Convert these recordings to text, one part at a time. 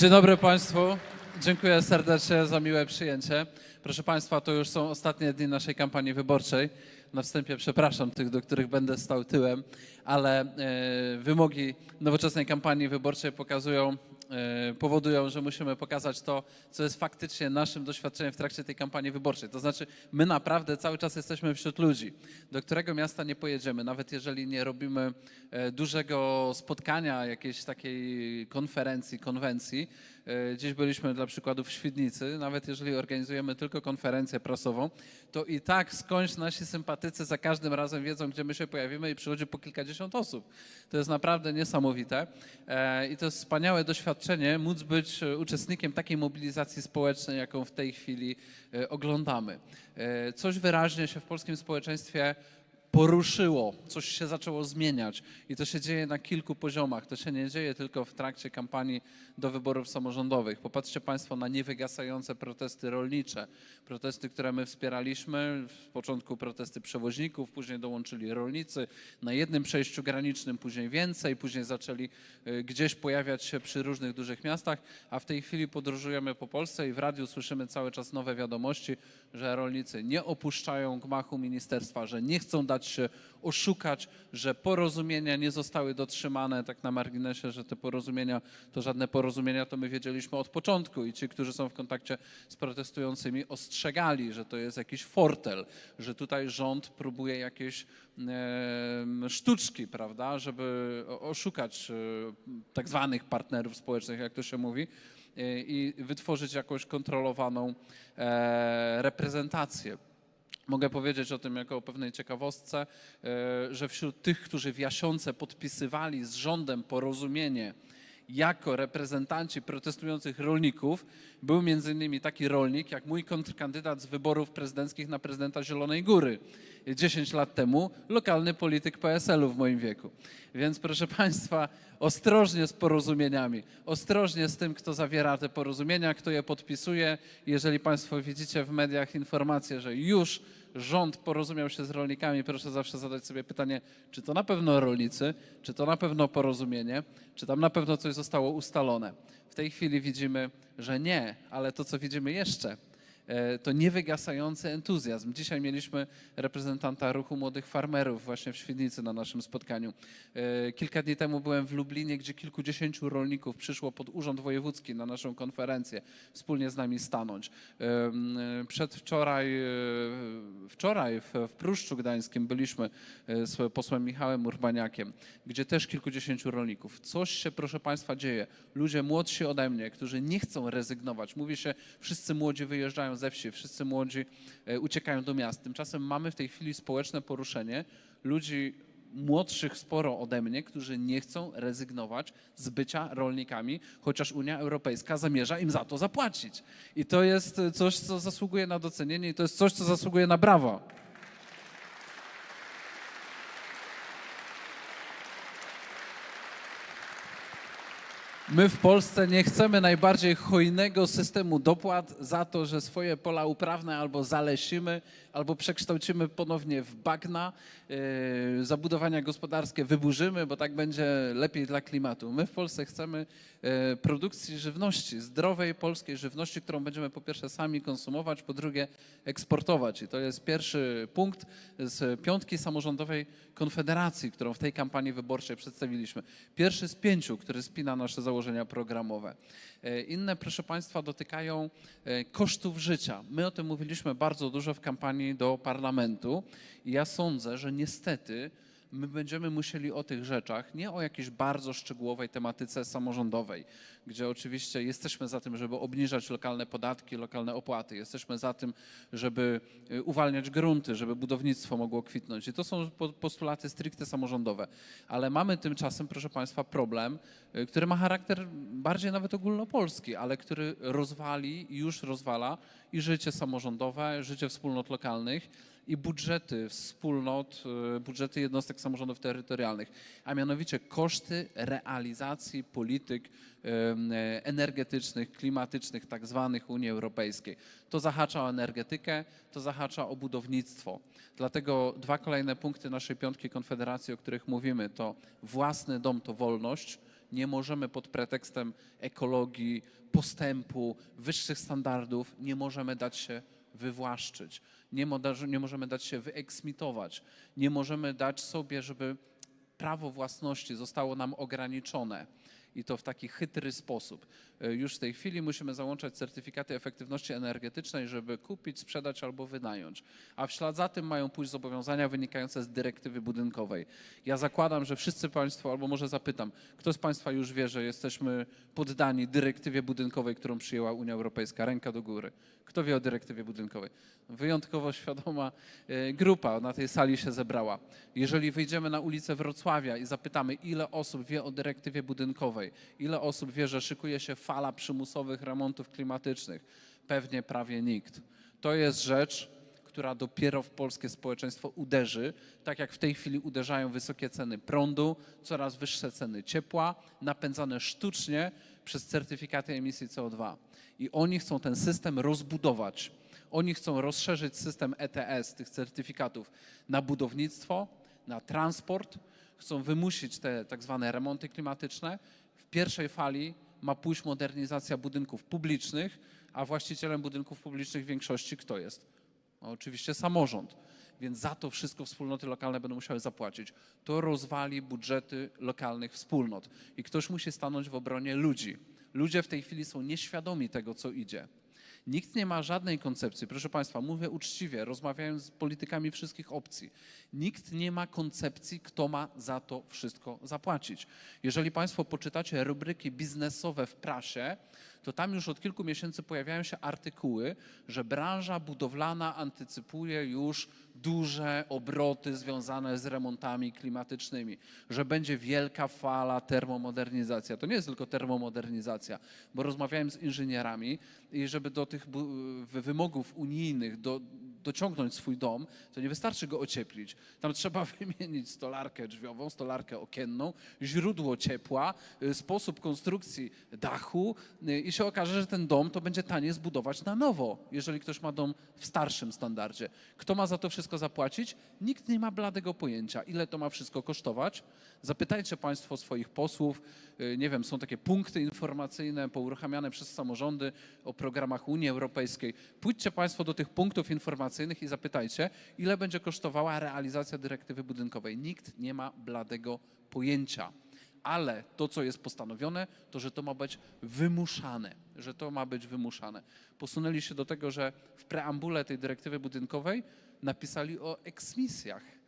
Dzień dobry Państwu. Dziękuję serdecznie za miłe przyjęcie. Proszę Państwa, to już są ostatnie dni naszej kampanii wyborczej. Na wstępie przepraszam tych, do których będę stał tyłem, ale e, wymogi nowoczesnej kampanii wyborczej pokazują, powodują, że musimy pokazać to, co jest faktycznie naszym doświadczeniem w trakcie tej kampanii wyborczej. To znaczy, my naprawdę cały czas jesteśmy wśród ludzi, do którego miasta nie pojedziemy, nawet jeżeli nie robimy e, dużego spotkania, jakiejś takiej konferencji, konwencji. E, Dziś byliśmy dla przykładu w Świdnicy, nawet jeżeli organizujemy tylko konferencję prasową, to i tak skądś nasi sympatycy za każdym razem wiedzą, gdzie my się pojawimy i przychodzi po kilkadziesiąt osób. To jest naprawdę niesamowite E, i to jest wspaniałe doświadczenie móc być e, uczestnikiem takiej mobilizacji społecznej, jaką w tej chwili oglądamy. Coś wyraźnie się w polskim społeczeństwie poruszyło, coś się zaczęło zmieniać i to się dzieje na kilku poziomach. To się nie dzieje tylko w trakcie kampanii do wyborów samorządowych. Popatrzcie Państwo na niewygasające protesty rolnicze, protesty, które my wspieraliśmy. W początku protesty przewoźników, później dołączyli rolnicy. Na jednym przejściu granicznym później więcej, później zaczęli y, gdzieś pojawiać się przy różnych dużych miastach, a w tej chwili podróżujemy po Polsce i w radiu słyszymy cały czas nowe wiadomości, że rolnicy nie opuszczają gmachu ministerstwa, że nie chcą dać się oszukać, że porozumienia nie zostały dotrzymane. Tak na marginesie, że te porozumienia to żadne porozumienia, to my wiedzieliśmy od początku i ci, którzy są w kontakcie z protestującymi, ostrzegali, że to jest jakiś fortel, że tutaj rząd próbuje jakieś sztuczki, prawda, żeby oszukać e, tak zwanych partnerów społecznych, jak to się mówi e, i wytworzyć jakąś kontrolowaną e, reprezentację. Mogę powiedzieć o tym jako o pewnej ciekawostce, e, że wśród tych, którzy w Jasiące podpisywali z rządem porozumienie jako reprezentanci protestujących rolników, był między innymi taki rolnik jak mój kontrkandydat z wyborów prezydenckich na prezydenta Zielonej Góry 10 lat temu, lokalny polityk PSL-u w moim wieku. Więc proszę Państwa, ostrożnie z porozumieniami, ostrożnie z tym, kto zawiera te porozumienia, kto je podpisuje. Jeżeli Państwo widzicie w mediach informacje, że już rząd porozumiał się z rolnikami, proszę zawsze zadać sobie pytanie, czy to na pewno rolnicy, czy to na pewno porozumienie, czy tam na pewno coś zostało ustalone. W tej chwili widzimy, że nie, ale to, co widzimy jeszcze, to niewygasający entuzjazm. Dzisiaj mieliśmy reprezentanta ruchu młodych farmerów właśnie w Świdnicy na naszym spotkaniu. E, Kilka dni temu byłem w Lublinie, gdzie kilkudziesięciu rolników przyszło pod Urząd Wojewódzki na naszą konferencję, wspólnie z nami stanąć. E, Przedwczoraj, e, wczoraj w, w Pruszczu Gdańskim byliśmy e, z posłem Michałem Urbaniakiem, gdzie też kilkudziesięciu rolników. Coś się, proszę Państwa, dzieje. Ludzie młodsi ode mnie, którzy nie chcą rezygnować. Mówi się, wszyscy młodzi wyjeżdżają ze wsi, wszyscy młodzi e, uciekają do miast. Tymczasem mamy w tej chwili społeczne poruszenie ludzi młodszych sporo ode mnie, którzy nie chcą rezygnować z bycia rolnikami, chociaż Unia Europejska zamierza im za to zapłacić. I to jest e, coś, co zasługuje na docenienie i to jest coś, co zasługuje na brawa. My w Polsce nie chcemy najbardziej hojnego systemu dopłat za to, że swoje pola uprawne albo zalesimy, albo przekształcimy ponownie w bagna, yy, zabudowania gospodarskie wyburzymy, bo tak będzie lepiej dla klimatu. My w Polsce chcemy yy, produkcji żywności, zdrowej polskiej żywności, którą będziemy po pierwsze sami konsumować, po drugie eksportować. I to jest pierwszy punkt z piątki samorządowej Konfederacji, którą w tej kampanii wyborczej przedstawiliśmy. Pierwszy z pięciu, który spina nasze założenia programowe. E, Inne, proszę Państwa, dotykają e, kosztów życia. My o tym mówiliśmy bardzo dużo w kampanii do parlamentu i ja sądzę, że niestety my będziemy musieli o tych rzeczach, nie o jakiejś bardzo szczegółowej tematyce samorządowej, gdzie oczywiście jesteśmy za tym, żeby obniżać lokalne podatki, lokalne opłaty, jesteśmy za tym, żeby y, uwalniać grunty, żeby budownictwo mogło kwitnąć. I to są po- postulaty stricte samorządowe. Ale mamy tymczasem, proszę Państwa, problem, y, który ma charakter bardziej nawet ogólnopolski, ale który rozwali i już rozwala i życie samorządowe, życie wspólnot lokalnych i budżety wspólnot, y, budżety jednostek samorządów terytorialnych, a mianowicie koszty realizacji polityk energetycznych, klimatycznych, tak zwanych Unii Europejskiej. To zahacza o energetykę, to zahacza o budownictwo. Dlatego dwa kolejne punkty naszej piątki Konfederacji, o których mówimy, to własny dom to wolność Nie możemy pod pretekstem ekologii, postępu, wyższych standardów, nie możemy dać się wywłaszczyć. Nie, nie możemy dać się wyeksmitować. Nie możemy dać sobie, żeby prawo własności zostało nam ograniczone i to w taki chytry sposób. E, Już w tej chwili musimy załączać certyfikaty efektywności energetycznej, żeby kupić, sprzedać albo wynająć. A w ślad za tym mają pójść zobowiązania wynikające z dyrektywy budynkowej. Ja zakładam, że wszyscy Państwo, albo może zapytam, kto z Państwa już wie, że jesteśmy poddani dyrektywie budynkowej, którą przyjęła Unia Europejska? Ręka do góry. Kto wie o dyrektywie budynkowej? Wyjątkowo świadoma e, grupa na tej sali się zebrała. Jeżeli wyjdziemy na ulicę Wrocławia i zapytamy, ile osób wie o dyrektywie budynkowej, ile osób wie, że szykuje się fala przymusowych remontów klimatycznych, pewnie prawie nikt. To jest rzecz, która dopiero w polskie społeczeństwo uderzy, tak jak w tej chwili uderzają wysokie ceny prądu, coraz wyższe ceny ciepła, napędzane sztucznie przez certyfikaty emisji CO2. I oni chcą ten system rozbudować. Oni chcą rozszerzyć system ETS, tych certyfikatów, na budownictwo, na transport. Chcą wymusić te tak zwane remonty klimatyczne. W pierwszej fali ma pójść modernizacja budynków publicznych, a właścicielem budynków publicznych w większości kto jest? No, oczywiście samorząd. Więc za to wszystko wspólnoty lokalne będą musiały zapłacić. To rozwali budżety lokalnych wspólnot. I ktoś musi stanąć w obronie ludzi. Ludzie w tej chwili są nieświadomi tego, co idzie. Nikt nie ma żadnej koncepcji, proszę Państwa, mówię uczciwie, rozmawiając z politykami wszystkich opcji. Nikt nie ma koncepcji, kto ma za to wszystko zapłacić. Jeżeli Państwo poczytacie rubryki biznesowe w prasie, to tam już od kilku miesięcy pojawiają się artykuły, że branża budowlana antycypuje już duże obroty związane z remontami klimatycznymi, że będzie wielka fala termomodernizacja. To nie jest tylko termomodernizacja, bo rozmawiałem z inżynierami i żeby do tych wymogów unijnych do, dociągnąć swój dom, to nie wystarczy go ocieplić. Tam trzeba wymienić stolarkę drzwiową, stolarkę okienną, źródło ciepła, y, sposób konstrukcji dachu y, i się okaże, że ten dom to będzie taniej zbudować na nowo, jeżeli ktoś ma dom w starszym standardzie. Kto ma za to wszystko zapłacić? Nikt nie ma bladego pojęcia, ile to ma wszystko kosztować. Zapytajcie Państwo swoich posłów, y, nie wiem, są takie punkty informacyjne pouruchamiane przez samorządy o programach Unii Europejskiej. Pójdźcie Państwo do tych punktów informacyjnych i zapytajcie, ile będzie kosztowała realizacja dyrektywy budynkowej. Nikt nie ma bladego pojęcia. Ale to, co jest postanowione, to że to ma być wymuszane, że to ma być wymuszane. Posunęli się do tego, że w preambule tej dyrektywy budynkowej napisali o eksmisjach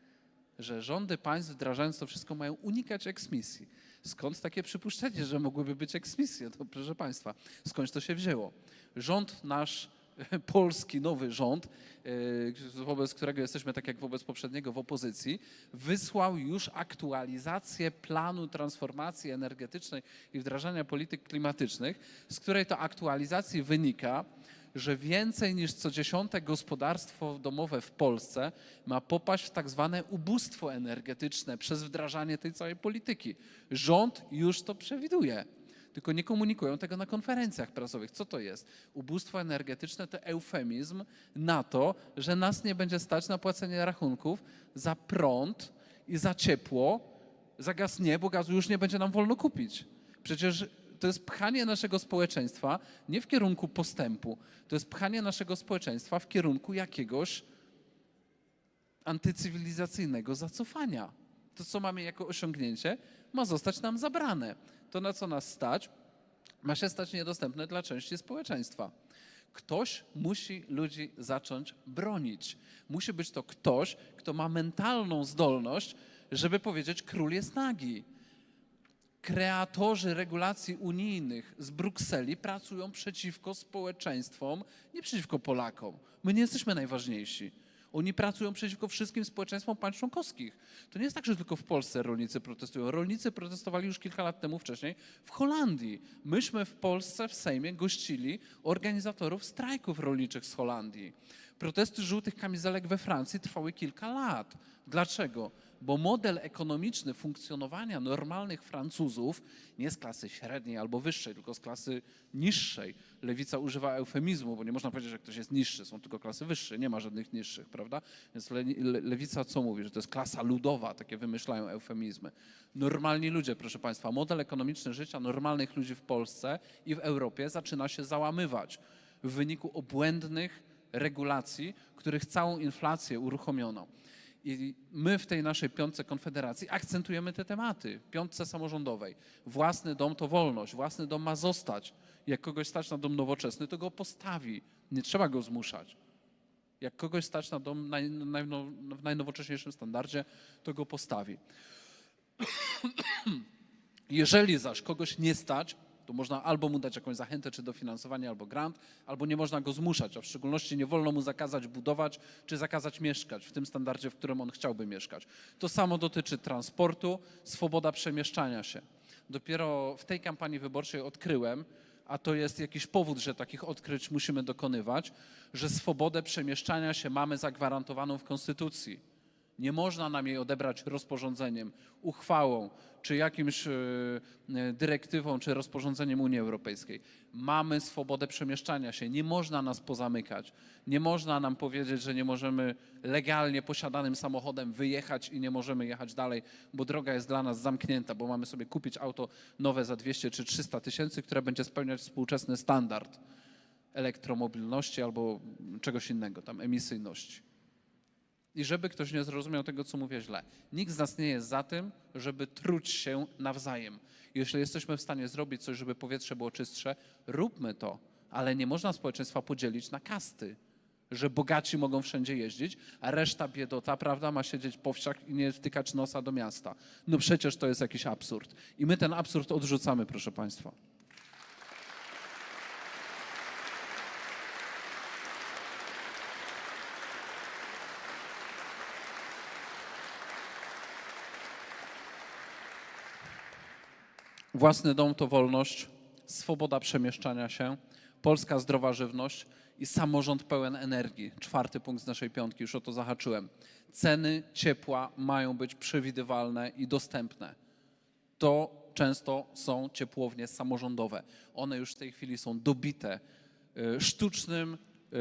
że rządy państw wdrażając to wszystko mają unikać eksmisji. Skąd takie przypuszczenie, że mogłyby być eksmisje? To proszę Państwa, skąd to się wzięło? Rząd nasz, polski nowy rząd, yy, wobec którego jesteśmy tak jak wobec poprzedniego w opozycji, wysłał już aktualizację planu transformacji energetycznej i wdrażania polityk klimatycznych, z której to aktualizacji wynika, że więcej niż co dziesiąte gospodarstwo domowe w Polsce ma popaść w tak zwane ubóstwo energetyczne przez wdrażanie tej całej polityki. Rząd już to przewiduje. Tylko nie komunikują tego na konferencjach prasowych. Co to jest? Ubóstwo energetyczne to eufemizm na to, że nas nie będzie stać na płacenie rachunków za prąd i za ciepło. Za gaz nie, bo gazu już nie będzie nam wolno kupić. Przecież to jest pchanie naszego społeczeństwa nie w kierunku postępu, to jest pchanie naszego społeczeństwa w kierunku jakiegoś antycywilizacyjnego zacofania. To, co mamy jako osiągnięcie, ma zostać nam zabrane. To, na co nas stać, ma się stać niedostępne dla części społeczeństwa. Ktoś musi ludzi zacząć bronić. Musi być to ktoś, kto ma mentalną zdolność, żeby powiedzieć: Król jest nagi kreatorzy regulacji unijnych z Brukseli pracują przeciwko społeczeństwom, nie przeciwko Polakom. My nie jesteśmy najważniejsi. Oni pracują przeciwko wszystkim społeczeństwom państw członkowskich. To nie jest tak, że tylko w Polsce rolnicy protestują. Rolnicy protestowali już kilka lat temu wcześniej w Holandii. Myśmy w Polsce w Sejmie gościli organizatorów strajków rolniczych z Holandii. Protesty żółtych kamizelek we Francji trwały kilka lat. Dlaczego? Bo model ekonomiczny funkcjonowania normalnych Francuzów, nie z klasy średniej albo wyższej, tylko z klasy niższej. Lewica używa eufemizmu, bo nie można powiedzieć, że ktoś jest niższy, są tylko klasy wyższe, nie ma żadnych niższych, prawda? Więc le, le, lewica co mówi? Że to jest klasa ludowa, takie wymyślają eufemizmy. Normalni ludzie, proszę Państwa, model ekonomiczny życia normalnych ludzi w Polsce i w Europie zaczyna się załamywać w wyniku obłędnych regulacji, których całą inflację uruchomiono. I my w tej naszej piątce Konfederacji akcentujemy te tematy. Piątce samorządowej. Własny dom to wolność, własny dom ma zostać. Jak kogoś stać na dom nowoczesny, to go postawi. Nie trzeba go zmuszać. Jak kogoś stać na dom naj, naj, no, w najnowocześniejszym standardzie, to go postawi. Jeżeli zaś kogoś nie stać, to można albo mu dać jakąś zachętę czy dofinansowanie, albo grant, albo nie można go zmuszać, a w szczególności nie wolno mu zakazać budować czy zakazać mieszkać w tym standardzie, w którym on chciałby mieszkać. To samo dotyczy transportu, swoboda przemieszczania się. Dopiero w tej kampanii wyborczej odkryłem, a to jest jakiś powód, że takich odkryć musimy dokonywać, że swobodę przemieszczania się mamy zagwarantowaną w Konstytucji. Nie można nam jej odebrać rozporządzeniem, uchwałą, czy jakimś e, e, dyrektywą, czy rozporządzeniem Unii Europejskiej. Mamy swobodę przemieszczania się, nie można nas pozamykać. Nie można nam powiedzieć, że nie możemy legalnie posiadanym samochodem wyjechać i nie możemy jechać dalej, bo droga jest dla nas zamknięta, bo mamy sobie kupić auto nowe za 200 czy 300 tysięcy, które będzie spełniać współczesny standard elektromobilności albo czegoś innego, tam emisyjności. I żeby ktoś nie zrozumiał tego, co mówię źle. Nikt z nas nie jest za tym, żeby truć się nawzajem. Jeśli jesteśmy w stanie zrobić coś, żeby powietrze było czystsze, róbmy to, ale nie można społeczeństwa podzielić na kasty, że bogaci mogą wszędzie jeździć, a reszta biedota, prawda, ma siedzieć po wsiach i nie wtykać nosa do miasta. No przecież to jest jakiś absurd. I my ten absurd odrzucamy, proszę Państwa. Własny dom to wolność, swoboda przemieszczania się, polska zdrowa żywność i samorząd pełen energii. Czwarty punkt z naszej piątki, już o to zahaczyłem. Ceny ciepła mają być przewidywalne i dostępne. To często są ciepłownie samorządowe. One już w tej chwili są dobite y, sztucznym y,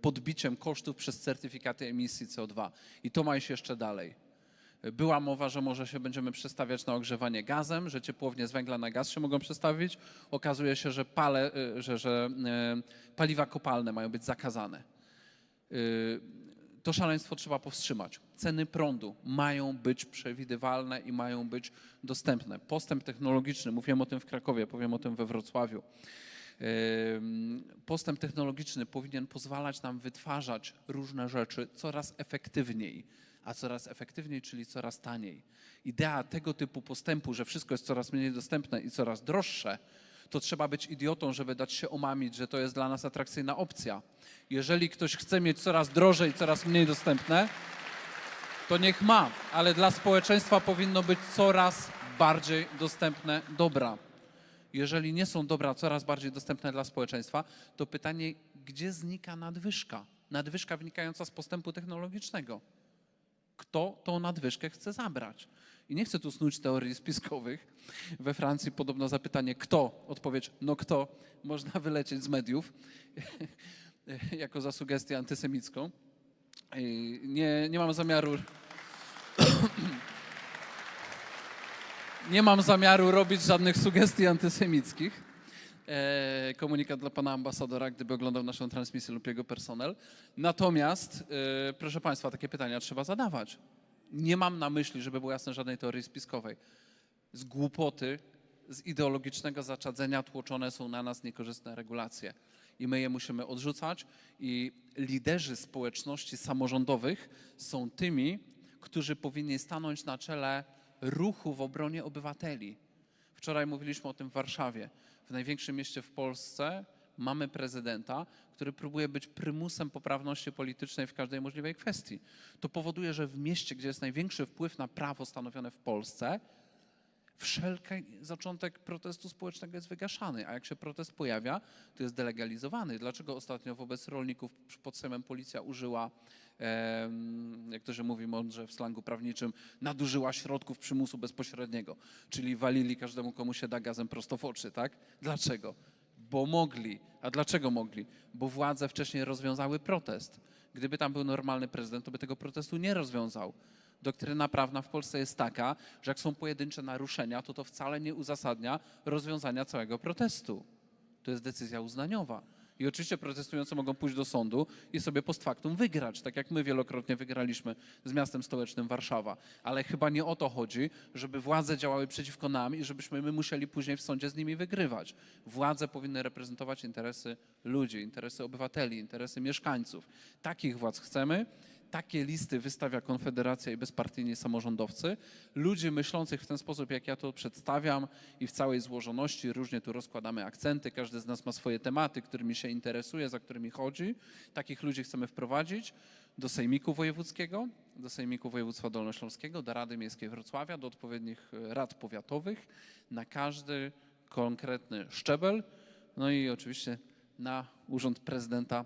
podbiciem kosztów przez certyfikaty emisji CO2. I to ma iść jeszcze dalej. Była mowa, że może się będziemy przestawiać na ogrzewanie gazem, że ciepłownie z węgla na gaz się mogą przestawić. Okazuje się, że, pale, y, że, że y, paliwa kopalne mają być zakazane. Y, to szaleństwo trzeba powstrzymać. Ceny prądu mają być przewidywalne i mają być dostępne. Postęp technologiczny, mówiłem o tym w Krakowie, powiem o tym we Wrocławiu. Postęp technologiczny powinien pozwalać nam wytwarzać różne rzeczy coraz efektywniej a coraz efektywniej, czyli coraz taniej. Idea tego typu postępu, że wszystko jest coraz mniej dostępne i coraz droższe, to trzeba być idiotą, żeby dać się omamić, że to jest dla nas atrakcyjna opcja. Jeżeli ktoś chce mieć coraz drożej, coraz mniej dostępne, to niech ma, ale dla społeczeństwa powinno być coraz bardziej dostępne dobra. Jeżeli nie są dobra coraz bardziej dostępne dla społeczeństwa, to pytanie, gdzie znika nadwyżka? Nadwyżka wynikająca z postępu technologicznego kto tą nadwyżkę chce zabrać. I nie chcę tu snuć teorii spiskowych. We Francji podobno zapytanie kto, odpowiedź no kto, można wylecieć z mediów jako za sugestię antysemicką. Nie, nie mam zamiaru nie mam zamiaru robić żadnych sugestii antysemickich. E, komunikat dla pana ambasadora, gdyby oglądał naszą transmisję lub jego personel. Natomiast, e, proszę państwa, takie pytania trzeba zadawać. Nie mam na myśli, żeby było jasne, żadnej teorii spiskowej. Z głupoty, z ideologicznego zaczadzenia tłoczone są na nas niekorzystne regulacje. I my je musimy odrzucać. I liderzy społeczności samorządowych są tymi, którzy powinni stanąć na czele ruchu w obronie obywateli. Wczoraj mówiliśmy o tym w Warszawie w największym mieście w Polsce mamy prezydenta, który próbuje być prymusem poprawności politycznej w każdej możliwej kwestii. To powoduje, że w mieście, gdzie jest największy wpływ na prawo stanowione w Polsce, Wszelki zaczątek protestu społecznego jest wygaszany, a jak się protest pojawia, to jest delegalizowany. Dlaczego ostatnio wobec rolników pod Sejmem policja użyła, jak to się mówi mądrze w slangu prawniczym, nadużyła środków przymusu bezpośredniego, czyli walili każdemu, komu się da gazem prosto w oczy, tak? Dlaczego? Bo mogli. A dlaczego mogli? Bo władze wcześniej rozwiązały protest. Gdyby tam był normalny prezydent, to by tego protestu nie rozwiązał. Doktryna prawna w Polsce jest taka, że jak są pojedyncze naruszenia, to to wcale nie uzasadnia rozwiązania całego protestu. To jest decyzja uznaniowa. I oczywiście protestujący mogą pójść do sądu i sobie post factum wygrać, tak jak my wielokrotnie wygraliśmy z miastem stołecznym Warszawa. Ale chyba nie o to chodzi, żeby władze działały przeciwko nam i żebyśmy my musieli później w sądzie z nimi wygrywać. Władze powinny reprezentować interesy ludzi, interesy obywateli, interesy mieszkańców. Takich władz chcemy. Takie listy wystawia Konfederacja i bezpartyjni samorządowcy. Ludzi myślących w ten sposób, jak ja to przedstawiam i w całej złożoności, różnie tu rozkładamy akcenty, każdy z nas ma swoje tematy, którymi się interesuje, za którymi chodzi. Takich ludzi chcemy wprowadzić do Sejmiku Wojewódzkiego, do Sejmiku Województwa Dolnośląskiego, do Rady Miejskiej Wrocławia, do odpowiednich rad powiatowych, na każdy konkretny szczebel, no i oczywiście na Urząd Prezydenta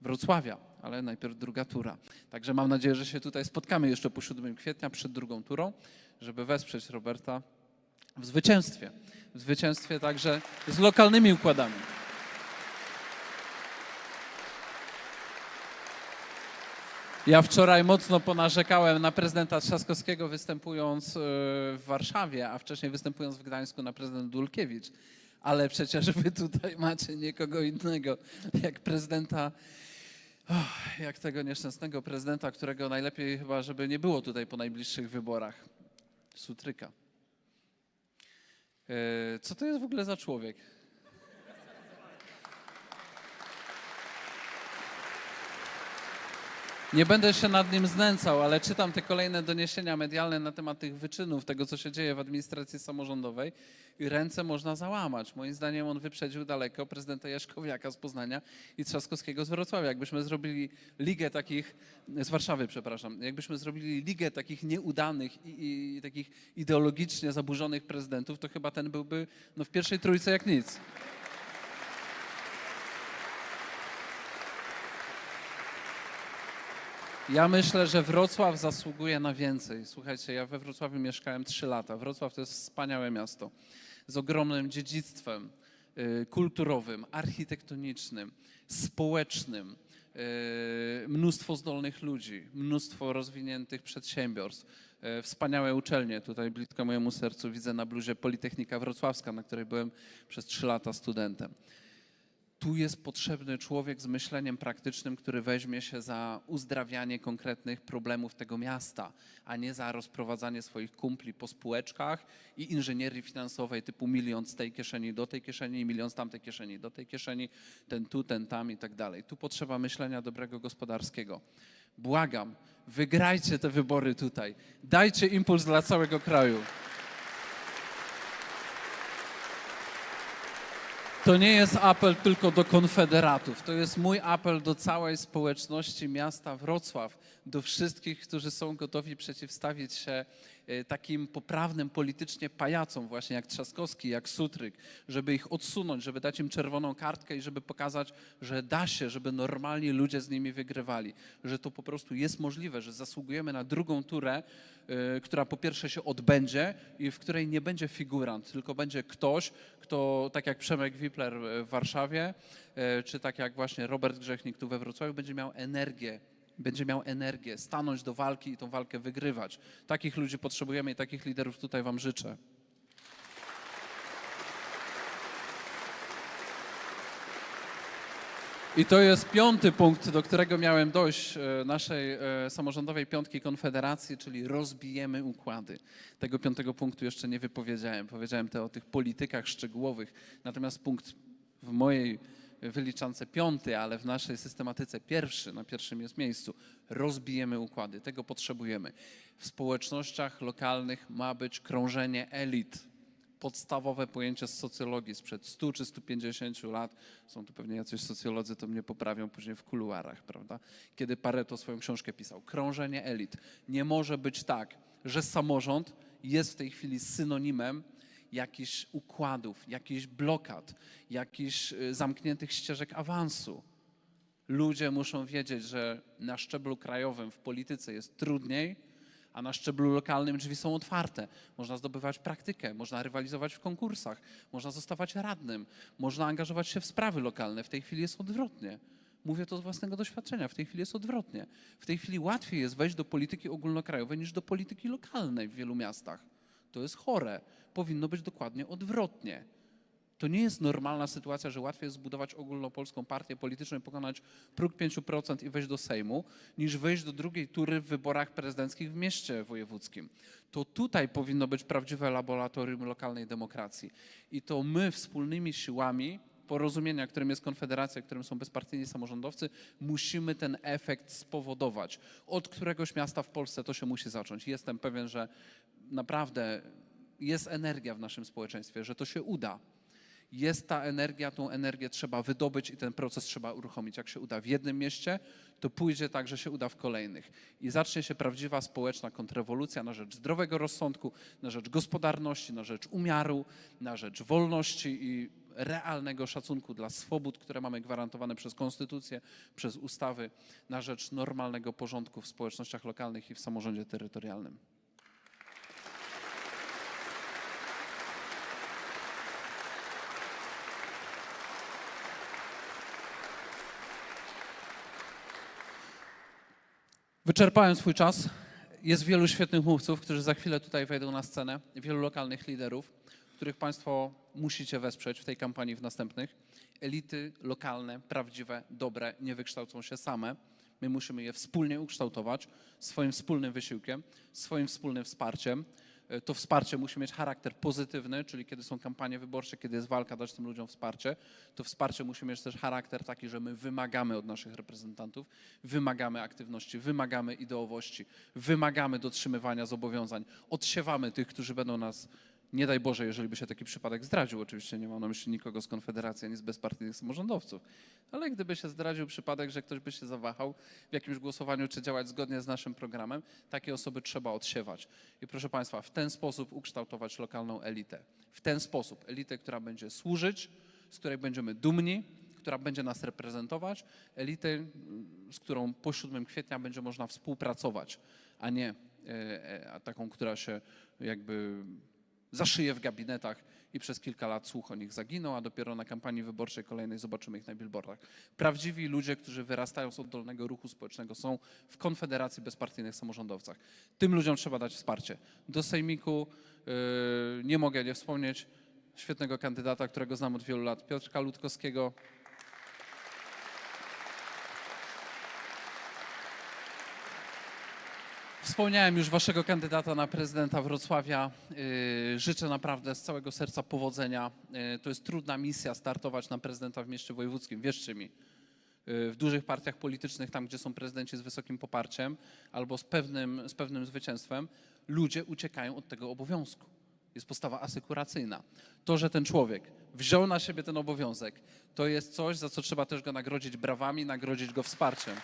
Wrocławia, ale najpierw druga tura. Także mam nadzieję, że się tutaj spotkamy jeszcze po 7 kwietnia przed drugą turą, żeby wesprzeć Roberta w zwycięstwie. W zwycięstwie także z lokalnymi układami. Ja wczoraj mocno ponarzekałem na prezydenta Trzaskowskiego występując e, w Warszawie, a wcześniej występując w Gdańsku na prezydent Dulkiewicz. Ale przecież wy tutaj macie nikogo innego jak prezydenta, jak tego nieszczęsnego prezydenta, którego najlepiej chyba, żeby nie było tutaj po najbliższych wyborach. Sutryka. E, Co to jest w ogóle za człowiek? Nie będę się nad nim znęcał, ale czytam te kolejne doniesienia medialne na temat tych wyczynów, tego co się dzieje w administracji samorządowej i ręce można załamać. Moim zdaniem on wyprzedził daleko prezydenta Jaśkowiaka z Poznania i Trzaskowskiego z Wrocławia. Jakbyśmy zrobili ligę takich, z Warszawy przepraszam, jakbyśmy zrobili ligę takich nieudanych i, i takich ideologicznie zaburzonych prezydentów, to chyba ten byłby no, w pierwszej trójce jak nic. Ja myślę, że Wrocław zasługuje na więcej. Słuchajcie, ja we Wrocławiu mieszkałem 3 lata. Wrocław to jest wspaniałe miasto z ogromnym dziedzictwem y, kulturowym, architektonicznym, społecznym. y, Mnóstwo zdolnych ludzi, mnóstwo rozwiniętych przedsiębiorstw, y, wspaniałe uczelnie. Tutaj blisko mojemu sercu widzę na bluzie Politechnika Wrocławska, na której byłem przez 3 lata studentem tu jest potrzebny człowiek z myśleniem praktycznym, który weźmie się za uzdrawianie konkretnych problemów tego miasta, a nie za rozprowadzanie swoich kumpli po spółeczkach i inżynierii finansowej typu milion z tej kieszeni do tej kieszeni, milion z tamtej kieszeni do tej kieszeni, ten tu, ten tam i tak dalej. Tu potrzeba myślenia dobrego gospodarskiego. Błagam, wygrajcie te wybory tutaj. Dajcie impuls dla całego kraju. To nie jest apel tylko do konfederatów. To jest mój apel do całej społeczności miasta Wrocław, do wszystkich, którzy są gotowi przeciwstawić się e, takim poprawnym politycznie pajacom, właśnie jak Trzaskowski, jak Sutryk, żeby ich odsunąć, żeby dać im czerwoną kartkę i żeby pokazać, że da się, żeby normalni ludzie z nimi wygrywali, że to po prostu jest możliwe, że zasługujemy na drugą turę, która po pierwsze się odbędzie i w której nie będzie figurant, tylko będzie ktoś, kto tak jak Przemek Wipler w Warszawie, e, czy tak jak właśnie Robert Grzechnik tu we Wrocławiu, będzie miał energię, będzie miał energię stanąć do walki i tą walkę wygrywać. Takich ludzi potrzebujemy i takich liderów tutaj Wam życzę. I to jest piąty punkt, do którego miałem dojść e, naszej e, samorządowej piątki Konfederacji, czyli rozbijemy układy. Tego piątego punktu jeszcze nie wypowiedziałem. Powiedziałem te o tych politykach szczegółowych. Natomiast punkt w mojej wyliczance piąty, ale w naszej systematyce pierwszy, na pierwszym jest miejscu. Rozbijemy układy. Tego potrzebujemy. W społecznościach lokalnych ma być krążenie elit podstawowe pojęcie z socjologii sprzed 100 czy 150 lat. Są tu pewnie jacyś socjolodzy, to mnie poprawią później w kuluarach, prawda? Kiedy Pareto swoją książkę pisał. Krążenie elit. Nie może być tak, że samorząd jest w tej chwili synonimem jakichś układów, jakichś blokad, jakichś y, zamkniętych ścieżek awansu. Ludzie muszą wiedzieć, że na szczeblu krajowym w polityce jest trudniej, a na szczeblu lokalnym drzwi są otwarte. Można zdobywać praktykę, można rywalizować w konkursach, można zostawać radnym, można angażować się w sprawy lokalne. W tej chwili jest odwrotnie. Mówię to z własnego doświadczenia. W tej chwili jest odwrotnie. W tej chwili łatwiej jest wejść do polityki ogólnokrajowej niż do polityki lokalnej w wielu miastach. To jest chore. Powinno być dokładnie odwrotnie. To nie jest normalna sytuacja, że łatwiej jest zbudować ogólnopolską partię polityczną i pokonać próg 5% i wejść do Sejmu, niż wejść do drugiej tury w wyborach prezydenckich w mieście wojewódzkim. To tutaj powinno być prawdziwe laboratorium lokalnej demokracji. I to my wspólnymi siłami porozumienia, którym jest Konfederacja, którym są bezpartyjni samorządowcy, musimy ten efekt spowodować. Od któregoś miasta w Polsce to się musi zacząć. Jestem pewien, że naprawdę jest energia w naszym społeczeństwie, że to się uda jest ta energia, tą energię trzeba wydobyć i ten proces trzeba uruchomić. Jak się uda w jednym mieście, to pójdzie tak, że się uda w kolejnych. I zacznie się prawdziwa społeczna kontrrewolucja na rzecz zdrowego rozsądku, na rzecz gospodarności, na rzecz umiaru, na rzecz wolności i realnego szacunku dla swobód, które mamy gwarantowane przez konstytucję, przez ustawy, na rzecz normalnego porządku w społecznościach lokalnych i w samorządzie terytorialnym. Wyczerpałem swój czas. Jest wielu świetnych mówców, którzy za chwilę tutaj wejdą na scenę, wielu lokalnych liderów, których Państwo musicie wesprzeć w tej kampanii w następnych. Elity lokalne, prawdziwe, dobre, nie wykształcą się same. My musimy je wspólnie ukształtować swoim wspólnym wysiłkiem, swoim wspólnym wsparciem. E, To wsparcie musi mieć charakter pozytywny, czyli kiedy są kampanie wyborcze, kiedy jest walka, dać tym ludziom wsparcie. To wsparcie musi mieć też charakter taki, że my wymagamy od naszych reprezentantów, wymagamy aktywności, wymagamy ideowości, wymagamy dotrzymywania zobowiązań, odsiewamy tych, którzy będą nas, nie daj Boże, jeżeli by się taki przypadek zdradził, oczywiście nie mam na myśli nikogo z Konfederacji, ani z bezpartyjnych samorządowców, ale gdyby się zdradził przypadek, że ktoś by się zawahał w jakimś głosowaniu, czy działać zgodnie z naszym programem, takie osoby trzeba odsiewać. I proszę Państwa, w ten sposób ukształtować lokalną elitę. W ten sposób elitę, która będzie służyć, z której będziemy dumni, która będzie nas reprezentować, elitę, z którą po 7 kwietnia będzie można współpracować, a nie e, e, taką, która się jakby zaszyje w gabinetach i przez kilka lat słuch o nich zaginą, a dopiero na kampanii wyborczej kolejnej zobaczymy ich na billboardach. Prawdziwi ludzie, którzy wyrastają z oddolnego ruchu społecznego są w Konfederacji Bezpartyjnych Samorządowcach. Tym ludziom trzeba dać wsparcie. Do Sejmiku yy, nie mogę nie wspomnieć świetnego kandydata, którego znam od wielu lat, Piotrka Ludkowskiego. Wspomniałem już waszego kandydata na prezydenta Wrocławia. Yy, Życzę naprawdę z całego serca powodzenia. Yy, To jest trudna misja startować na prezydenta w mieście wojewódzkim, wierzcie mi. Yy, W dużych partiach politycznych, tam gdzie są prezydenci z wysokim poparciem albo z pewnym, z pewnym zwycięstwem, ludzie uciekają od tego obowiązku. Jest postawa asykuracyjna. To, że ten człowiek wziął na siebie ten obowiązek, to jest coś, za co trzeba też go nagrodzić brawami, nagrodzić go wsparciem.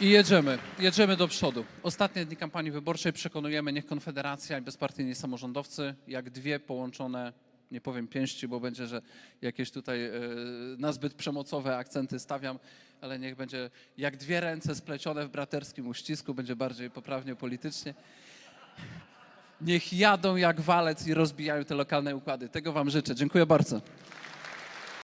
I jedziemy, jedziemy do przodu. Ostatnie dni kampanii wyborczej przekonujemy, niech Konfederacja i bezpartyjni samorządowcy, jak dwie połączone, nie powiem pięści, bo będzie, że jakieś tutaj e, nazbyt przemocowe akcenty stawiam, ale niech będzie jak dwie ręce splecione w braterskim uścisku, będzie bardziej poprawnie politycznie. Niech jadą jak walec i rozbijają te lokalne układy. Tego Wam życzę. Dziękuję bardzo.